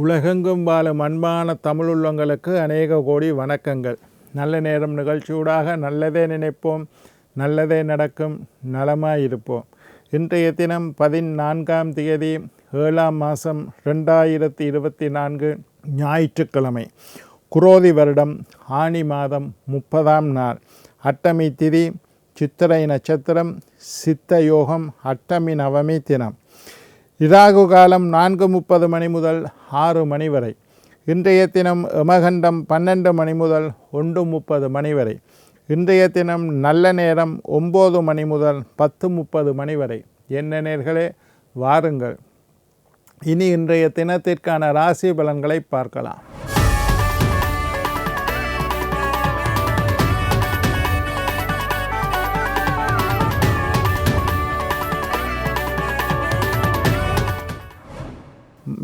உலகெங்கும் வாழும் அன்பான தமிழுள்ளங்களுக்கு அநேக கோடி வணக்கங்கள். நல்ல நேரம் நிகழ்ச்சியூடாக நல்லதே நினைப்போம் நல்லதே நடக்கும் நலமாக இருப்போம். இன்றைய தினம் பதினான்காம் தேதி ஏழாம் மாதம் ரெண்டாயிரத்தி இருபத்தி நான்கு ஞாயிற்றுக்கிழமை. குரோதி வருடம் ஆனி மாதம் முப்பதாம் நாள். அட்டமி திதி சித்திரை நட்சத்திரம் சித்த யோகம் அட்டமி நவமி தினம். இதாகு காலம் நான்கு முப்பது மணி முதல் ஆறு மணி வரை. இன்றைய தினம் எமகண்டம் பன்னெண்டு மணி முதல் ஒன்று முப்பது மணி வரை. இன்றைய தினம் நல்ல நேரம் ஒம்பது மணி முதல் பத்து முப்பது மணி வரை. என்ன நேர்களே? வாருங்கள். இனி இன்றைய தினத்திற்கான ராசி பலன்களை பார்க்கலாம்.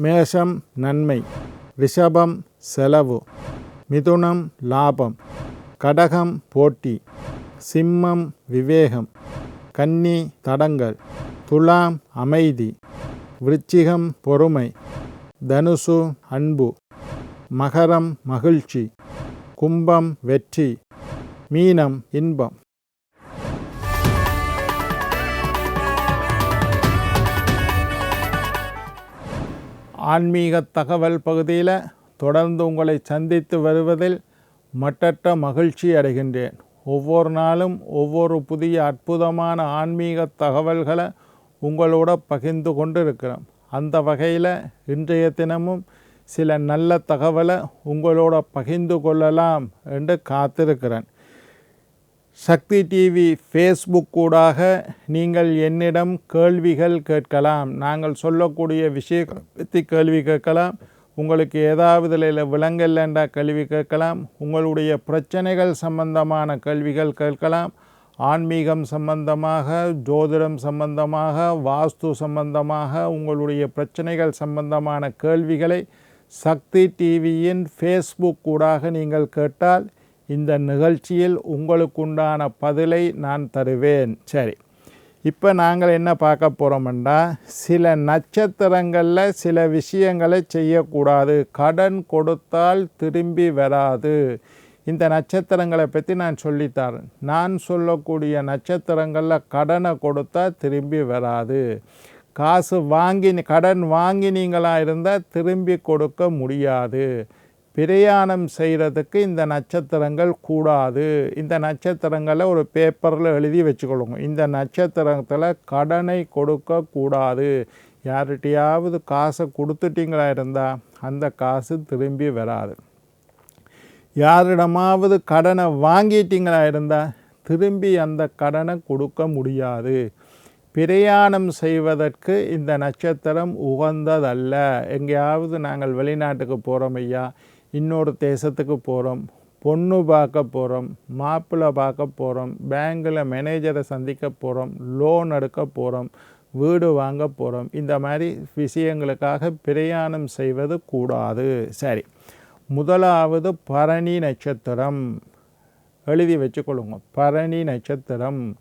மேஷம் நன்மை ரிஷபம் செலவு மிதுனம் லாபம் கடகம் போட்டி சிம்மம் விவேகம் கன்னி தடங்கள் துலாம் அமைதி விருச்சிகம் பொறுமை தனுசு அன்பு மகரம் மகிழ்ச்சி கும்பம் வெற்றி மீனம் இன்பம். ஆன்மீக தகவல் பகுதியில் தொடர்ந்து உங்களை சந்தித்து வருவதில் மட்டற்ற மகிழ்ச்சி அடைகின்றேன். ஒவ்வொரு நாளும் ஒவ்வொரு புதிய அற்புதமான ஆன்மீக தகவல்களை உங்களோட பகிர்ந்து கொண்டு இருக்கிறோம் அந்த வகையில் இன்றைய தினமும் சில நல்ல தகவலை உங்களோட பகிர்ந்து கொள்ளலாம் என்று காத்திருக்கிறேன். சக்தி டிவி ஃபேஸ்புக் கூடாக நீங்கள் என்னிடம் கேள்விகள் கேட்கலாம். நாங்கள் சொல்லக்கூடிய விஷய பற்றி கேள்வி கேட்கலாம். உங்களுக்கு ஏதாவது இதில் விலங்கல்லண்டா கேள்வி கேட்கலாம். உங்களுடைய பிரச்சனைகள் சம்பந்தமான கேள்விகள் கேட்கலாம். ஆன்மீகம் சம்பந்தமாக ஜோதிடம் சம்பந்தமாக வாஸ்து சம்பந்தமாக உங்களுடைய பிரச்சனைகள் சம்பந்தமான கேள்விகளை சக்தி டிவியின் ஃபேஸ்புக் கூடாக நீங்கள் கேட்டால் இந்த நிகழ்ச்சியில் உங்களுக்குண்டான பதிலை நான் தருவேன். சரி. இப்போ நாங்கள் என்ன பார்க்க போகிறோம்னா சில நட்சத்திரங்களில் சில விஷயங்களை செய்யக்கூடாது. கடன் கொடுத்தால் திரும்பி வராது. இந்த நட்சத்திரங்களை பற்றி நான் சொல்லித்தரேன் நான் சொல்லக்கூடிய நட்சத்திரங்களில் கடனை கொடுத்தா திரும்பி வராது. காசு வாங்கி கடன் வாங்கினீங்களாக இருந்தால் திரும்பி கொடுக்க முடியாது. பிரயாணம் செய்கிறதுக்கு இந்த நட்சத்திரங்கள் கூடாது. இந்த நட்சத்திரங்களை ஒரு பேப்பரில் எழுதி வச்சுக்கொள்ளுங்க. இந்த நட்சத்திரத்தில் கடனை கொடுக்கக்கூடாது. யார்கிட்டையாவது காசை கொடுத்துட்டிங்களா இருந்தால் அந்த காசு திரும்பி வராது. யாரிடமாவது கடனை வாங்கிட்டீங்களா இருந்தால் திரும்பி அந்த கடனை கொடுக்க முடியாது. பிரயாணம் செய்வதற்கு இந்த நட்சத்திரம் உகந்ததல்ல. எங்கேயாவது நாங்கள் வெளிநாட்டுக்கு போகிறோம் ஐயா. இன்னொரு தேசத்துக்கு போகிறோம் பொண்ணு பார்க்க போகிறோம் மாப்பிள்ளை பார்க்க போகிறோம் பேங்கில் மேனேஜரை சந்திக்க போகிறோம் லோன் எடுக்க போகிறோம் வீடு வாங்க போகிறோம் இந்த மாதிரி விஷயங்களுக்காக பிரயாணம் செய்வது கூடாது. சரி முதலாவது பரணி நட்சத்திரம். எழுதி வச்சுக்கொள்ளுங்க. பரணி நட்சத்திரம்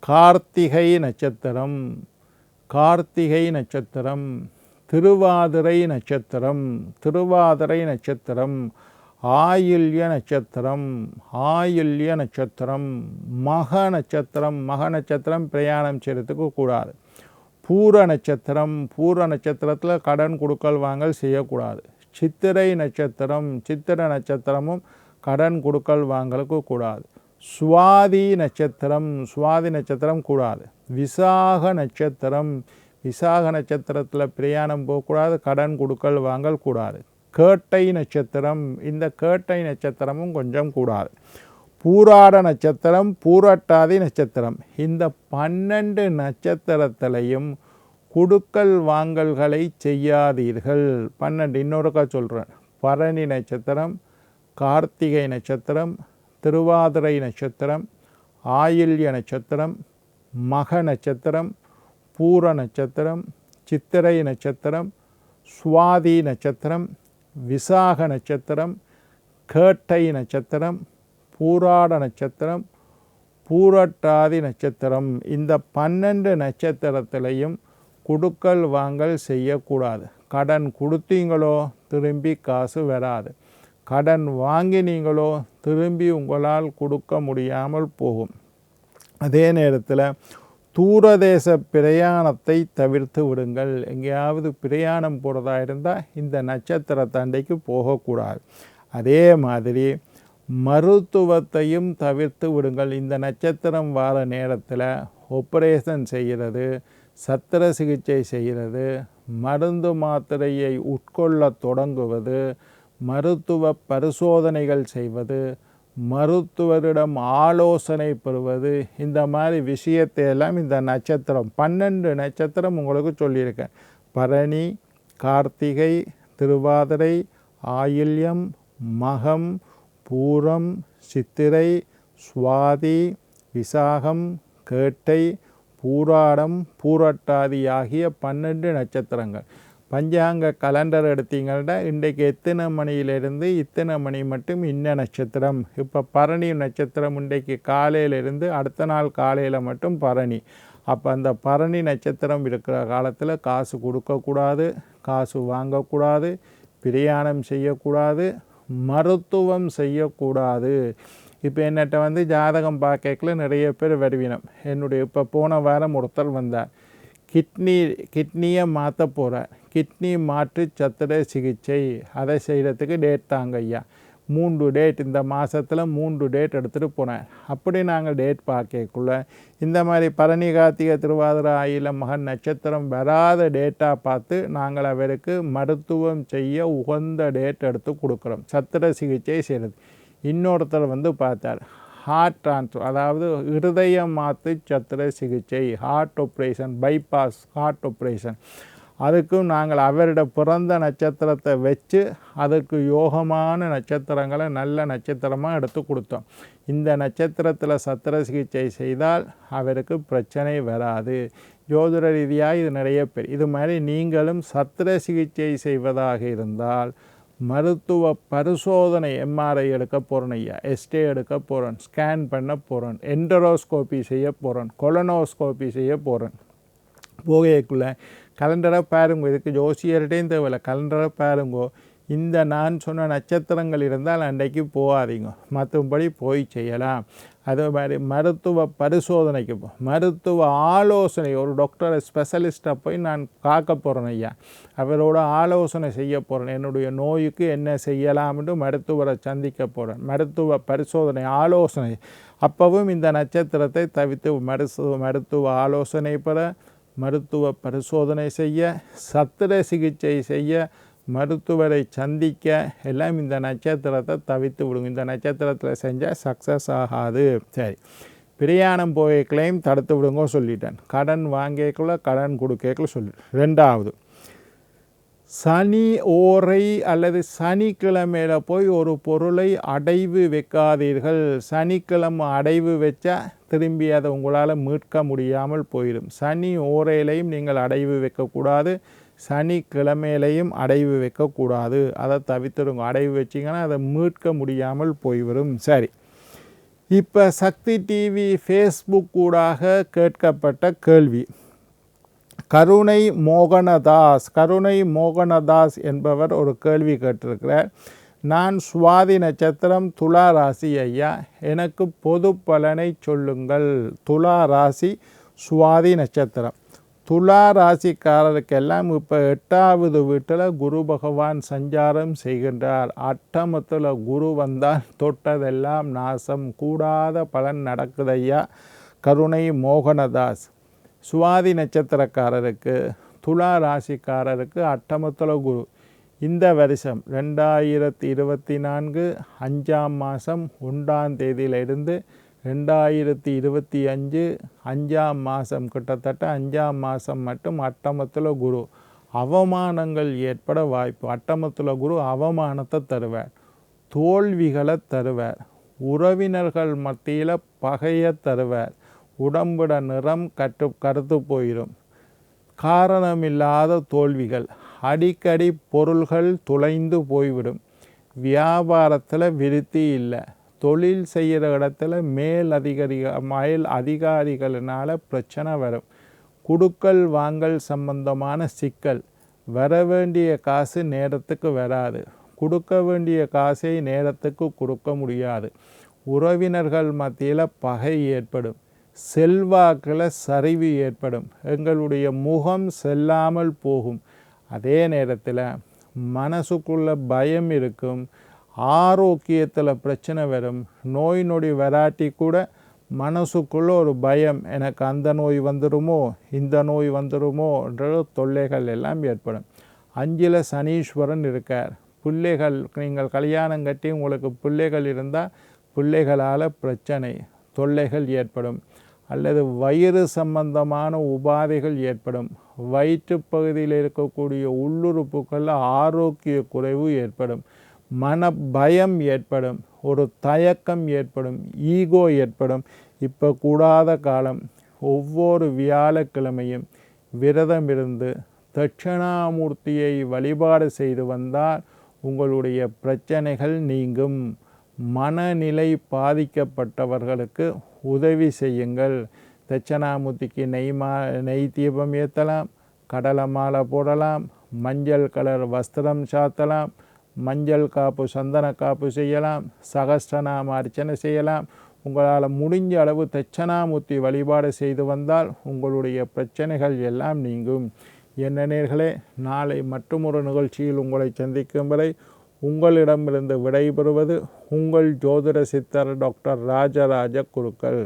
கார்த்திகை நட்சத்திரம் கார்த்திகை நட்சத்திரம். திருவாதிரை நட்சத்திரம் திருவாதிரை நட்சத்திரம் ஆயில்ய நட்சத்திரம் ஆயில்ய நட்சத்திரம் மக நட்சத்திரம் மக நட்சத்திரம் பிரயாணம் செய்கிறதுக்கு கூடாது. பூர நட்சத்திரம் பூர நட்சத்திரத்தில் கடன் கொடுக்கல் வாங்கல் செய்யக்கூடாது. சித்திரை நட்சத்திரம் சித்திரை நட்சத்திரமும் கடன் கொடுக்கல் வாங்கலுக்கு கூடாது. சுவாதி நட்சத்திரம் சுவாதி நட்சத்திரம் கூடாது. விசாக நட்சத்திரம் விசாக நட்சத்திரத்தில் பிரயாணம் போகக்கூடாது கடன் கொடுக்கல் வாங்கல் கூடாது. கேட்டை நட்சத்திரம் இந்த கேட்டை நட்சத்திரமும் கொஞ்சம் கூடாது. பூராட நட்சத்திரம் பூரட்டாதி நட்சத்திரம். இந்த பன்னெண்டு நட்சத்திரத்திலையும் குடுக்கல் வாங்கல்களை செய்யாதீர்கள். பன்னெண்டு இன்னொருக்கா சொல்கிறேன் பரணி நட்சத்திரம் கார்த்திகை நட்சத்திரம் திருவாதிரை நட்சத்திரம் ஆயில்ய நட்சத்திரம் மக நட்சத்திரம் பூர நட்சத்திரம் சித்திரை நட்சத்திரம் சுவாதி நட்சத்திரம் விசாக நட்சத்திரம் கேட்டை நட்சத்திரம் பூராட நட்சத்திரம் பூரட்டாதி நட்சத்திரம். இந்த பன்னெண்டு நட்சத்திரத்திலையும் கொடுக்கல் வாங்கல் செய்யக்கூடாது. கடன் கொடுத்தீங்களோ திரும்பி காசு வராது. கடன் வாங்கினீங்களோ திரும்பி உங்களால் கொடுக்க முடியாமல் போகும். அதே நேரத்தில் தூரதேச பிரயாணத்தை தவிர்த்து விடுங்கள். எங்கேயாவது பிரயாணம் போகிறதா இருந்தால் இந்த நட்சத்திர தண்டைக்கு போகக்கூடாது. அதே மாதிரி மருத்துவத்தையும் தவிர்த்து விடுங்கள். இந்த நட்சத்திரம் வார நேரத்தில் ஆப்ரேஷன் செய்கிறது சத்திர சிகிச்சை செய்கிறது மருந்து மாத்திரையை உட்கொள்ள தொடங்குவது மருத்துவ பரிசோதனைகள் செய்வது மருத்துவரிடம் ஆலோசனை பெறுவது இந்த மாதிரி விஷயத்தை எல்லாம் இந்த நட்சத்திரம் பன்னெண்டு நட்சத்திரம் உங்களுக்கு சொல்லியிருக்கேன். பரணி கார்த்திகை திருவாதிரை ஆயில்யம் மகம் பூரம் சித்திரை சுவாதி விசாகம் கேட்டை பூராடம் பூரட்டாதி ஆகிய பன்னெண்டு நட்சத்திரங்கள். பஞ்சாங்க கலண்டர் எடுத்தீங்கன்னா இன்றைக்கு எத்தனை மணியிலிருந்து இத்தனை மணி மட்டும் இன்ன நட்சத்திரம்? இப்போ பரணி நட்சத்திரம் இன்றைக்கு காலையிலிருந்து அடுத்த நாள் காலையில் மட்டும் பரணி. அப்போ அந்த பரணி நட்சத்திரம் இருக்கிற காலத்தில் காசு கொடுக்கக்கூடாது காசு வாங்கக்கூடாது பிரயாணம் செய்யக்கூடாது மருத்துவம் செய்யக்கூடாது. இப்போ என்னட்ட வந்து ஜாதகம் பார்க்கல நிறைய பேர் வருவினம். என்னுடைய இப்போ போன வாரம் ஒருத்தர் வந்தார். கிட்னி கிட்னியை மாற்ற போகிறேன் கிட்னி மாற்று சத்திர சிகிச்சை. அதை செய்கிறதுக்கு டேட் தாங்க ஐயா. மூன்று டேட் இந்த மாதத்தில் மூன்று டேட் எடுத்துகிட்டு போனேன். அப்படி நாங்கள் டேட் பார்க்கக்குள்ள இந்த மாதிரி பரணி கார்த்திகை திருவாதிரை ஆயில மகன் நட்சத்திரம் வராத டேட்டாக பார்த்து நாங்கள் அவருக்கு மருத்துவம் செய்ய உகந்த டேட் எடுத்து கொடுக்குறோம். சத்திர சிகிச்சை செய்கிறது இன்னொருத்தர் வந்து பார்த்தார். ஹார்ட் ட்ரான்ஸ்ஃபர் அதாவது இருதயம் மாற்று சத்திர சிகிச்சை heart operation bypass heart operation அதுக்கும் நாங்கள் அவரிட பிறந்த நட்சத்திரத்தை வச்சு அதற்கு யோகமான நட்சத்திரங்களை நல்ல நட்சத்திரமாக எடுத்து கொடுத்தோம். இந்த நட்சத்திரத்தில் சத்திர சிகிச்சை செய்தால் அவருக்கு பிரச்சனை வராது. ஜோதிட ரீதியாக இது நிறைய பேர் இது மாதிரி நீங்களும் சத்திர சிகிச்சை செய்வதாக இருந்தால் மருத்துவ பரிசோதனை எம்ஆர்ஐ எடுக்க போகிறோம் ஐயா. எஸ்டே எடுக்க போகிறேன் ஸ்கேன் பண்ண போகிறேன் என்டரோஸ்கோபி செய்ய போகிறேன் கொலனோஸ்கோபி செய்ய போகிறேன் போகைக்குள்ளே கலண்டரை பாருங்க. இதுக்கு ஜோசியர்கிட்டையும் தேவையில்லை. கலண்டரை பாருங்கோ. இந்த நான் சொன்ன நட்சத்திரங்கள் இருந்தால் அன்றைக்கு போகாதீங்க. மற்றபடி போய் செய்யலாம். அதே மாதிரி மருத்துவ பரிசோதனைக்கு போ மருத்துவ ஆலோசனை ஒரு டாக்டர் ஸ்பெஷலிஸ்ட்டை போய் நான் காக்க போகிறேன் ஐயா. அவரோட ஆலோசனை செய்ய போகிறேன் என்னுடைய நோய்க்கு என்ன செய்யலாம்னு மருத்துவரை சந்திக்க போகிறேன் மருத்துவ பரிசோதனை ஆலோசனை. அப்பவும் இந்த நட்சத்திரத்தை தவித்து மருத்துவ மருத்துவ ஆலோசனை பெற மருத்துவ பரிசோதனை செய்ய சத்திர சிகிச்சை செய்ய மருத்துவரை சந்திக்க எல்லாம் இந்த நட்சத்திரத்தை தவித்து விடுங்க. இந்த நட்சத்திரத்தில் செஞ்சால் சக்ஸஸ் ஆகாது. சரி. பிரயாணம் போய்க்களையும் தடுத்து விடுங்க சொல்லிட்டேன். கடன் வாங்கிக்கல கடன் கொடுக்கல சொல்லி. ரெண்டாவது சனி ஓரை அல்லது சனிக்கிழமையில் போய் ஒரு பொருளை அடைவு வைக்காதீர்கள். சனிக்கிழமை அடைவு வச்சா திரும்பி அதை உங்களால் மீட்க முடியாமல் போயிடும். சனி ஓரையிலையும் நீங்கள் அடைவு வைக்கக்கூடாது. சனிக்கிழமையிலையும் அடைவு வைக்கக்கூடாது. அதை தவிர்த்துடுங்க. அடைவு வச்சிங்கன்னா அதை மீட்க முடியாமல் போய்விடும். சரி. இப்போ சக்தி டிவி ஃபேஸ்புக் கூடாக கேட்கப்பட்ட கேள்வி. கருணை மோகனதாஸ் கருணை மோகனதாஸ் என்பவர் ஒரு கேள்வி கேட்டிருக்கிறார். நான் சுவாதி நட்சத்திரம் துலா ராசி ஐயா எனக்கு பொது பலனை சொல்லுங்கள். துலா ராசி சுவாதி நட்சத்திரம். துலா ராசிக்காரருக்கெல்லாம் இப்போ எட்டாவது வீட்டில் குரு பகவான் சஞ்சாரம் செய்கின்றார். அட்டமத்தில் குரு வந்தால் தொட்டதெல்லாம் நாசம். கூடாத பலன் நடக்குதையா கருணை மோகனதாஸ். சுவாதி நட்சத்திரக்காரருக்கு துலா ராசிக்காரருக்கு அட்டமத்தில் குரு. இந்த வருஷம் ரெண்டாயிரத்தி இருபத்தி நான்கு அஞ்சாம் மாதம் ஒன்றாம் தேதியிலிருந்து ரெண்டாயிரத்தி இருபத்தி அஞ்சு அஞ்சாம் மாதம் கிட்டத்தட்ட அஞ்சாம் மாதம் மட்டும் அட்டமத்தில் குரு. அவமானங்கள் ஏற்பட வாய்ப்பு. அட்டமத்தில் குரு அவமானத்தை தருவார். தோல்விகளை தருவார். உறவினர்கள் மத்தியில் பகையை தருவார். உடம்புட நிறம் கற்று கருத்து போயிடும் காரணமில்லாத தோல்விகள். அடிக்கடி பொருள்கள் துளைந்து போய்விடும். வியாபாரத்தில் விருத்தி இல்லை. தொழில் செய்கிற இடத்துல மேல் அதிகாரிக மேல் அதிகாரிகளினால் பிரச்சனை வரும். குடுக்கல் வாங்கல் சம்பந்தமான சிக்கல். வர வேண்டிய காசு நேரத்துக்கு வராது. கொடுக்க வேண்டிய காசை நேரத்துக்கு கொடுக்க முடியாது. உறவினர்கள் மத்தியில் பகை ஏற்படும். செல்வாக்கில் சரிவு ஏற்படும். எங்களுடைய முகம் செல்லாமல் போகும். அதே நேரத்தில் மனசுக்குள்ள பயம் இருக்கும். ஆரோக்கியத்தில் பிரச்சனை வரும். நோய் நொடி வராட்டி கூட மனசுக்குள்ள ஒரு பயம் எனக்கு அந்த நோய் வந்துடுமோ இந்த நோய் வந்துடுமோன்ற தொல்லைகள் எல்லாம் ஏற்படும். அஞ்சில் சனீஸ்வரன் இருக்கார். பிள்ளைகள் நீங்கள் கல்யாணம் கட்டி உங்களுக்கு பிள்ளைகள் இருந்தால் பிள்ளைகளால் பிரச்சனை தொல்லைகள் ஏற்படும். அல்லது வயிறு சம்பந்தமான உபாதைகள் ஏற்படும். வயிற்று பகுதியில் இருக்கக்கூடிய உள்ளுறுப்புகளில் ஆரோக்கிய குறைவு ஏற்படும். மன பயம் ஏற்படும் ஒரு தயக்கம் ஏற்படும் ஈகோ ஏற்படும். இப்போ கூடாத காலம் ஒவ்வொரு வியாழக்கிழமையும் விரதம் இருந்து தட்சிணாமூர்த்தியை வழிபாடு செய்து வந்தால் உங்களுடைய பிரச்சனைகள் நீங்கும். மனநிலை பாதிக்கப்பட்டவர்களுக்கு உதவி செய்யுங்கள். தட்சணாமூர்த்திக்கு நெய் மா நெய் தீபம் ஏற்றலாம் கடலை மாலை போடலாம் மஞ்சள் கலர் வஸ்திரம் சாத்தலாம் மஞ்சள் காப்பு சந்தன காப்பு செய்யலாம் சகஸ்டநாம அர்ச்சனை செய்யலாம். உங்களால் முடிஞ்ச அளவு தட்சணாமூர்த்தி வழிபாடு செய்து வந்தால் உங்களுடைய பிரச்சனைகள் எல்லாம் நீங்கும். என்ன நேர்களே நாளை மற்றொரு நிகழ்ச்சியில் உங்களை சந்திக்கும் வரை உங்களிடமிருந்து விடைபெறுவது உங்கள் ஜோதிட சித்தர் டாக்டர் ராஜராஜ குருக்கள்.